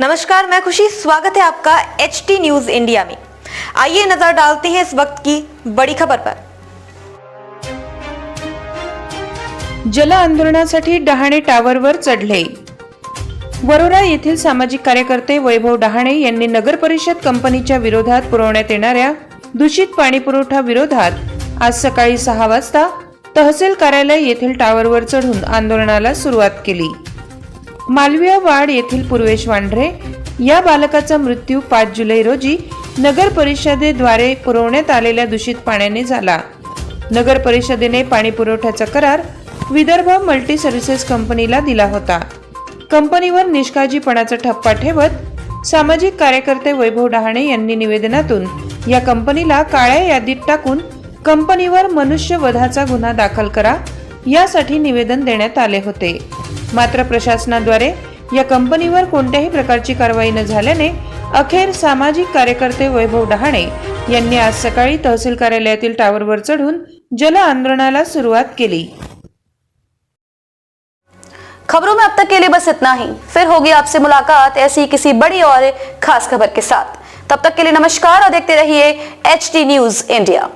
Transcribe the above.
नमस्कार मैं खुशी। स्वागत है आपका एच टी न्यूज इंडिया में। आइए नजर डालते हैं इस वक्त की बड़ी खबर पर। जल आंदोलनासाठी डहाणे टावरवर चढले. वरोरा येथील सामाजिक कार्यकर्ते वैभव डहाणे यांनी नगर परिषद कंपनीच्या विरोधात पुरवण्यात येणाऱ्या दूषित पाणी पुरवठा विरोधात आज सकाळी सहा वाजता तहसील कार्यालय येथील टावरवर चढून आंदोलनाला सुरुवात केली. मालवीय वाड येथील पूर्वेश वांढरे या बालकाचा मृत्यू पाच जुलै रोजी नगर परिषदेद्वारे पुरवण्यात आलेल्या दूषित पाण्याने झाला. नगर परिषदेने पाणी पुरवठ्याचा करार विदर्भ मल्टी सर्व्हिसेस कंपनीला दिला होता. कंपनीवर निष्काळजीपणाचा ठप्पा ठेवत सामाजिक कार्यकर्ते वैभव डहाणे यांनी निवेदनातून या कंपनीला काळ्या यादीत टाकून कंपनीवर मनुष्यवधाचा गुन्हा दाखल करा यासाठी निवेदन देण्यात आले होते. मात्र प्रशासनाद्वारे या कंपनीवर कोणत्याही प्रकारची कारवाई न झाल्याने अखेर सामाजिक कार्यकर्ते वैभव डहाणे यांनी आज सकाळी तहसील कार्यालयातील टावरवर चढून जल आंदोलनाला सुरुवात केली. खबरों में अब तक के लिए बस इतना ही। फिर होगी आपसे मुलाकात ऐसी किसी बड़ी और खास खबर के साथ। तब तक के लिए नमस्कार और देखते रहिए एच टी न्यूज इंडिया